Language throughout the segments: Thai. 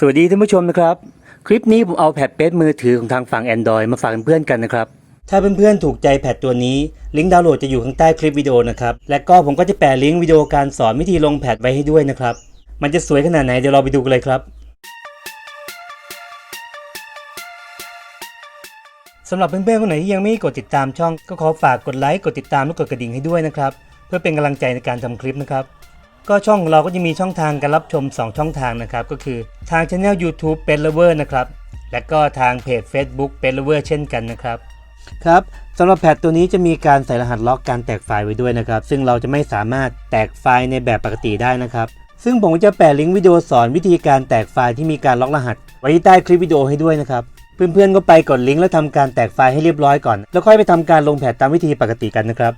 สวัสดีท่านผู้ชมนะครับ คลิปนี้ผมเอาแพดเปซมือถือของทางฝั่ง Android มาฝากเพื่อนๆกันนะครับ ถ้าเพื่อนๆถูกใจแพดตัวนี้ ลิงก์ดาวน์โหลดจะอยู่ข้างใต้คลิปวิดีโอนะครับ และก็ผมก็จะแปะลิงก์วิดีโอการสอนวิธีลงแพดไว้ให้ด้วยนะครับ มันจะสวยขนาดไหนเดี๋ยวเราไปดูกันเลยครับสำหรับเพื่อนๆคนไหนที่ยังไม่กดติดตามช่อง ก็ขอฝากกดไลค์กดติดตามและกดกระดิ่งให้ด้วยนะครับ เพื่อเป็นกำลังใจในการทำคลิปนะครับ ก็ช่องเราก็จะมีช่องทางการรับชม 2 ช่องทางนะครับ ก็คือทางช anel YouTube เป็น Lover นะครับ และก็ทางเพจ Facebook เป็น Lover เช่นกันนะครับครับสำหรับแพดตัวนี้จะมีการใส่รหัสล็อกการแตกไฟล์ไว้ด้วยนะครับ ซึ่งเราจะไม่สามารถแตกไฟล์ในแบบปกติได้นะครับ ซึ่งผมจะแปะลิงก์วิดีโอสอนวิธีการแตกไฟล์ที่มีการล็อกรหัส ไว้ใต้คลิปวิดีโอให้ด้วยนะครับเพื่อนๆก็ไปกดลิงก์แล้วทำการแตกไฟล์ให้เรียบร้อยก่อน แล้วค่อยไปทำการลงแพดตามวิธีปกติกันนะครับ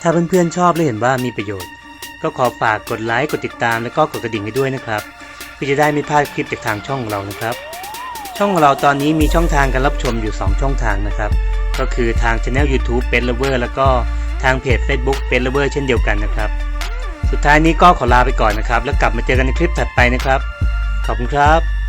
ถ้าเพื่อนๆชอบและเห็นว่ามีประโยชน์ ก็ขอฝากกดไลค์กดติดตามแล้วก็กดกระดิ่งให้ด้วยนะครับเพื่อจะได้ไม่พลาดคลิปจากทางช่องของเรานะครับ ช่องของเราตอนนี้มีช่องทางการรับชมอยู่ 2 ช่องทางนะครับ ก็คือทางช anel YouTube เป็น Lover แล้วก็ทางเพจ Facebook เป็น Lover เช่นเดียวกันนะครับ สุดท้ายนี้ก็ขอลาไปก่อนนะครับ แล้วกลับมาเจอกันในคลิปถัดไปนะครับ ขอบคุณครับ